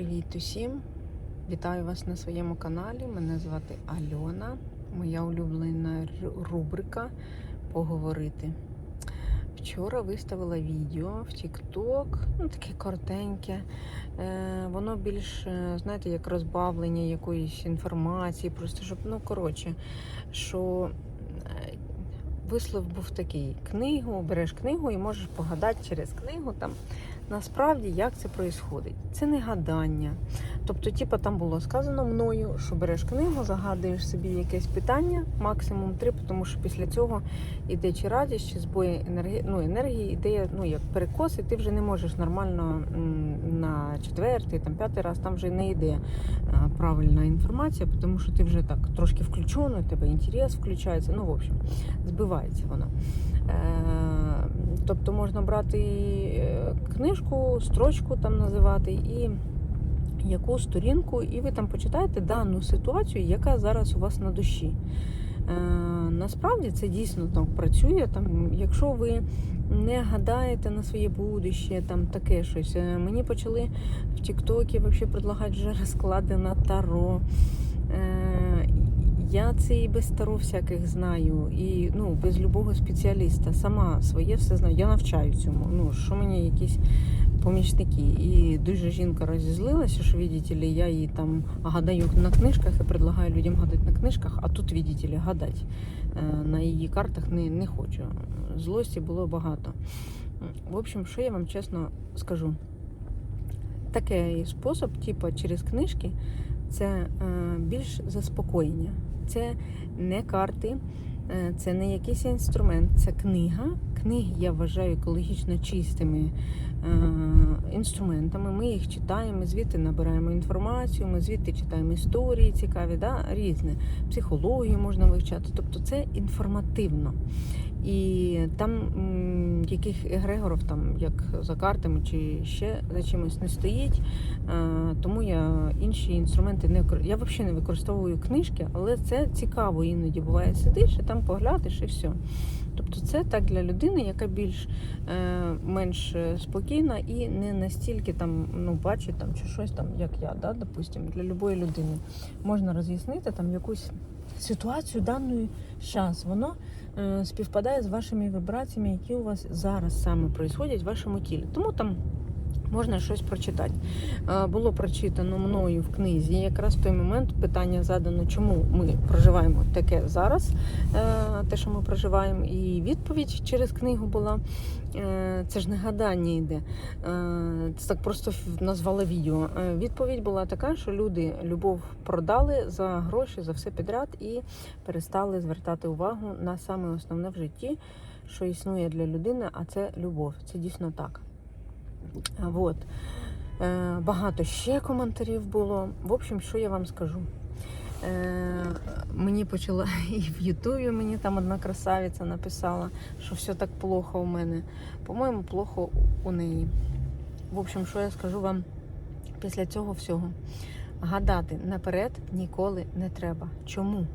Привіт усім! Вітаю вас на своєму каналі. Мене звати Альона. Моя улюблена рубрика Поговорити. Вчора виставила відео в TikTok, ну таке коротеньке. Е, воно більш, е, знаєте, як розбавлення якоїсь інформації, просто щоб, ну коротше, що е, вислов був такий: книгу, береш книгу і можеш погадати через книгу там насправді як це відбувається. Це не гадання. Тобто, типу, там було сказано мною, що береш книгу, загадуєш собі якесь питання, максимум три, тому що після цього йде чи радість, чи збої енергії, ну, енергії, йде ну, як перекос, і ти вже не можеш нормально на четвертий, там, п'ятий раз, там вже не йде правильна інформація, тому що ти вже так трошки включений, у тебе інтерес включається. Ну, в общем, збивається вона. Е, Тобто можна брати е, книжку, строчку там називати і яку сторінку, і ви там почитаєте дану ситуацію, яка зараз у вас на душі. Е, Насправді це дійсно так працює. Там, якщо ви не гадаєте на своє будуще, там таке щось. Е, Мені почали в Тіктокі вообще предлагати вже розклади на таро. Е, Я це і без таро всяких знаю, і ну, без любого спеціаліста. Сама своє все знаю. Я навчаю цьому. Ну, що мені якісь помічники. І дуже жінка розізлилася, що видите ли, я їй там гадаю на книжках і предлагаю людям гадати на книжках, а тут, видите ли, гадати е, на її картах не, не хочу. Злості було багато. В общем, що я вам чесно скажу? Такий спосіб, типу, через книжки, це е, більш заспокоєння. Це не карти, е, це не якийсь інструмент, це книга. Книги я вважаю екологічно чистими е, інструментами. Ми їх читаємо, звідти набираємо інформацію, ми звідти читаємо історії цікаві, да, різне. Психологію можна вивчати. Тобто це інформативно. І там яких егрегорів, там, як за картами чи ще за чимось не стоїть. Е, Тому я інші інструменти не Я взагалі не використовую книжки, але це цікаво іноді буває. Сидиш і там поглядиш і все. Тобто це так для людини, яка більш е, менш спокійна і не настільки там ну бачить там чи щось там, як я, да, допустим, для любої людини можна роз'яснити там якусь ситуацію даний час. Воно е, співпадає з вашими вібраціями, які у вас зараз саме происходять в вашому тілі. Тому там можна щось прочитати. Е, Було прочитано мною в книзі. Якраз в той момент питання задано, чому ми проживаємо таке зараз, е, те, що ми проживаємо, і відповідь через книгу була. Е, Це ж не гадання йде. Це так просто назвала відео. Відповідь була така, що люди любов продали за гроші, за все підряд і перестали звертати увагу на саме основне в житті, що існує для людини, а це любов. Це дійсно так. А, Вот. Е, Багато ще коментарів було. В общем, що я вам скажу? Е, Мені почала і в Ютубі мені там одна красавиця написала, що все так плохо у мене. По-моєму, плохо у неї. В общем, що я скажу вам після цього всього? Гадати наперед ніколи не треба. Чому?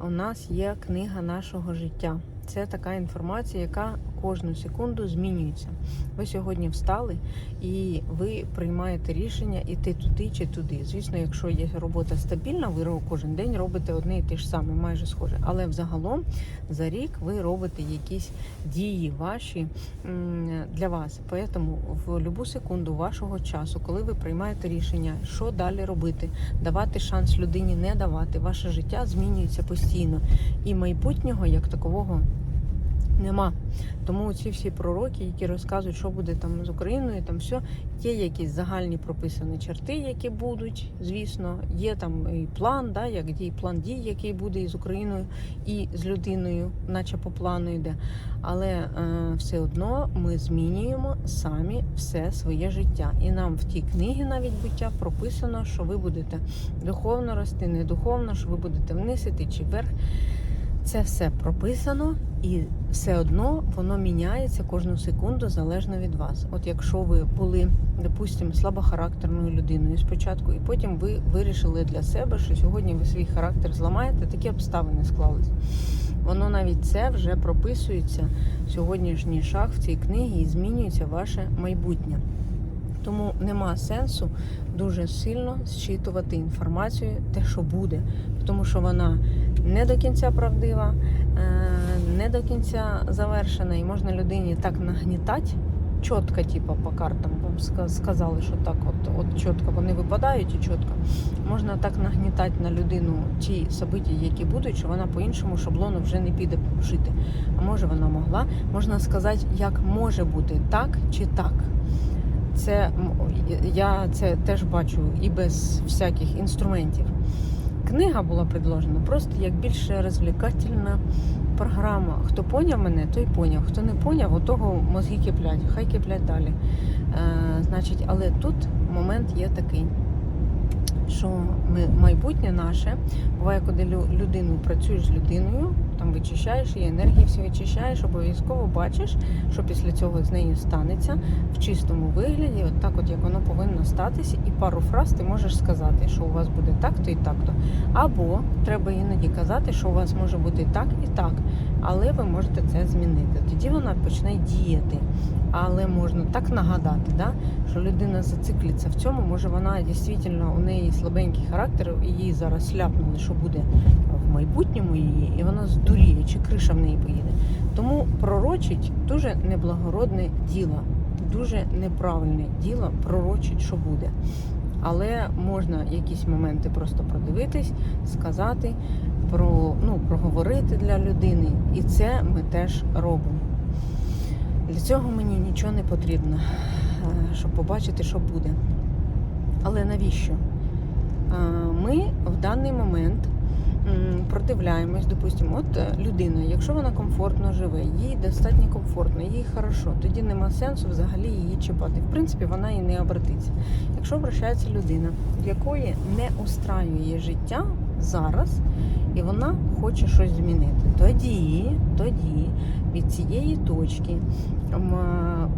У нас є книга нашого життя. Це така інформація, яка кожну секунду змінюється. Ви сьогодні встали і ви приймаєте рішення іти туди чи туди. Звісно, якщо є робота стабільна, ви кожен день робите одне і те ж саме, майже схоже. Але взагалом за рік ви робите якісь дії ваші для вас. Тому в будь-яку секунду вашого часу, коли ви приймаєте рішення, що далі робити, давати шанс людині, не давати, ваше життя змінюється постійно. І майбутнього як такового нема. Тому ці всі пророки, які розказують, що буде там з Україною, там все, є якісь загальні прописані черти, які будуть, звісно, є там і план, да, як дій, план дій, який буде і з Україною, і з людиною, наче по плану йде. Але е, все одно ми змінюємо самі все своє життя. І нам в тій книгі навіть буття прописано, що ви будете духовно рости, не духовно, що ви будете вниз іти чи вверх. Це все прописано, і все одно воно міняється кожну секунду залежно від вас. От якщо ви були, допустимо, слабохарактерною людиною спочатку, і потім ви вирішили для себе, що сьогодні ви свій характер зламаєте, такі обставини склались. Воно навіть це вже прописується сьогоднішній шаг в цій книгі і змінюється ваше майбутнє. Тому нема сенсу дуже сильно зчитувати інформацію, те, що буде, тому що вона не до кінця правдива, е, не до кінця завершена, і можна людині так нагнітати. Чітко, типу, по картам вам сказали, що так, от, от чітко вони випадають і чітко. Можна так нагнітати на людину ті собиті, які будуть, що вона по іншому шаблону вже не піде жити. А може вона могла. Можна сказати, як може бути так чи так. Це я це теж бачу і без всяких інструментів. Книга була предложена просто як більш розвлекательна програма. Хто поняв мене, той поняв. Хто не поняв, у того мозги киплять, хай киплять далі. Е, значить, але тут момент є такий, що ми, майбутнє наше буває, коли людину працюєш з людиною, там вичищаєш її енергії, всі вичищаєш, обов'язково бачиш, що після цього з нею станеться в чистому вигляді, от так, от як воно повинно статися, і пару фраз ти можеш сказати, що у вас буде так-то і так-то. Або треба іноді казати, що у вас може бути так і так, але ви можете це змінити. Тоді вона почне діяти. Але можна так нагадати, да, що людина зациклиться в цьому. Може вона дійсно у неї слабенький характер, і їй зараз сляпнули, що буде майбутньому її, і вона здуріє, чи криша в неї поїде. Тому пророчить дуже неблагородне діло, дуже неправильне діло пророчить, що буде. Але можна якісь моменти просто продивитись, сказати, про, ну, проговорити для людини. І це ми теж робимо. Для цього мені нічого не потрібно, е, щоб побачити, що буде. Але навіщо? Е, Ми в даний момент м, продивляємось, допустимо, от е, людина, якщо вона комфортно живе, їй достатньо комфортно, їй хорошо, тоді нема сенсу взагалі її чіпати. В принципі, вона і не обратиться. Якщо обращається людина, в якої не устраює життя зараз, і вона хоче щось змінити, тоді, тоді від цієї точки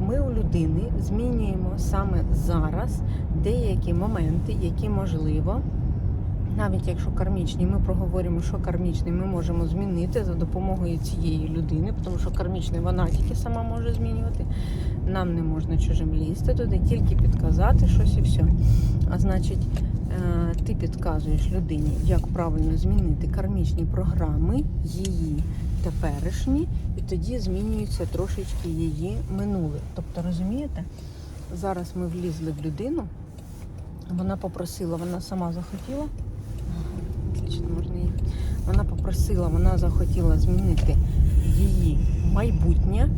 ми у людини змінюємо саме зараз деякі моменти, які можливо. Навіть якщо кармічні, ми проговоримо, що кармічний ми можемо змінити за допомогою цієї людини, тому що кармічний вона тільки сама може змінювати. Нам не можна чужим лізти туди, тільки підказати щось і все. А значить, е, ти підказуєш людині, як правильно змінити кармічні програми, її теперішні, і тоді змінюється трошечки її минуле. Тобто, розумієте, зараз ми влізли в людину, вона попросила, вона сама захотіла. Їхати. Вона попросила, вона захотіла змінити її майбутнє.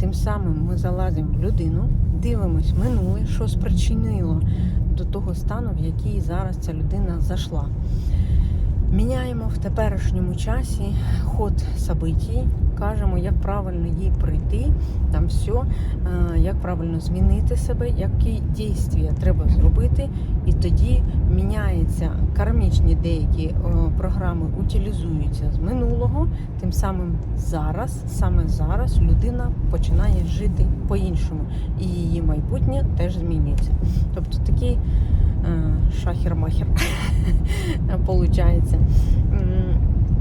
Тим самим ми залазимо в людину, дивимось минуле, що спричинило до того стану, в який зараз ця людина зайшла. Міняємо в теперішньому часі ход событий, кажемо, як правильно їй прийти, там все, як правильно змінити себе, які дії треба зробити, і тоді міняється кармічні деякі програми, утилізуються з минулого. Тим самим зараз, саме зараз, людина починає жити по-іншому, і її майбутнє теж змінюється. Тобто такий шахер-махер получається.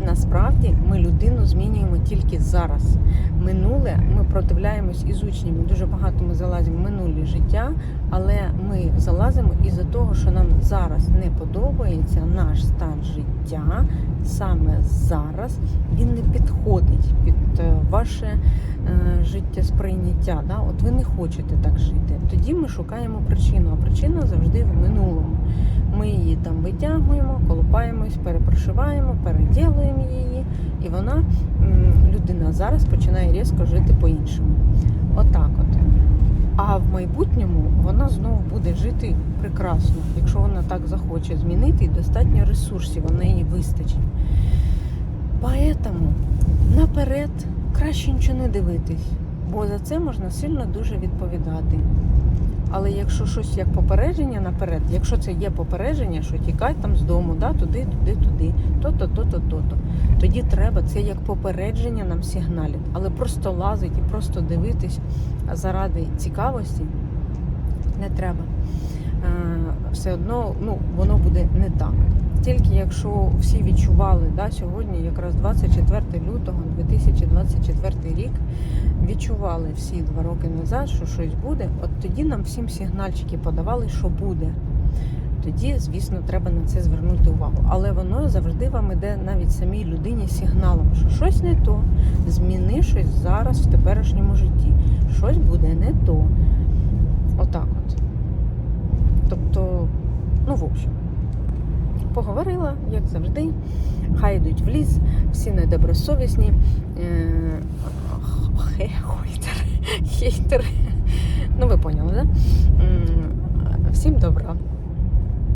Насправді ми людину змінюємо тільки зараз. Минуле ми продивляємось із учнями. Дуже багато ми залазимо в минулі життя, але ми залазимо із-за того, що нам зараз не подобається наш стан життя. Саме зараз він не підходить під е, ваше е, життєсприйняття. Да? От ви не хочете так жити. Тоді ми шукаємо причину, а причина завжди в минулому. Ми її там витягуємо, колупаємось, перепрошиваємо, переділуємо її, і вона, людина зараз починає різко жити по-іншому. Отак от. А в майбутньому вона знову буде жити прекрасно, якщо вона так захоче змінити, і достатньо ресурсів у неї вистачить. Поэтому наперед краще нічого не дивитись, бо за це можна сильно дуже відповідати. Але якщо щось як попередження наперед, якщо це є попередження, що тікай там з дому, да, туди, туди, туди, то-то, то-то, то-то, тоді треба це як попередження нам сигналить. Але просто лазить і просто дивитись заради цікавості не треба. Е, Все одно ну, воно буде не так. тільки якщо всі відчували, да, сьогодні якраз 24 лютого 2024 рік, відчували всі два роки назад, що щось буде, от тоді нам всім сигнальчики подавали, що буде. Тоді, звісно, треба на це звернути увагу. Але воно завжди вам іде навіть самій людині сигналом, що щось не то, зміни щось зараз в теперішньому житті. Щось буде не то. Отак от. Тобто, ну, в общем, поговорила, як завжди. Хай йдуть в ліс, всі недобросовісні. Е, Хейтери. Хейтери. Ну, ви поняли, да? Всім добра.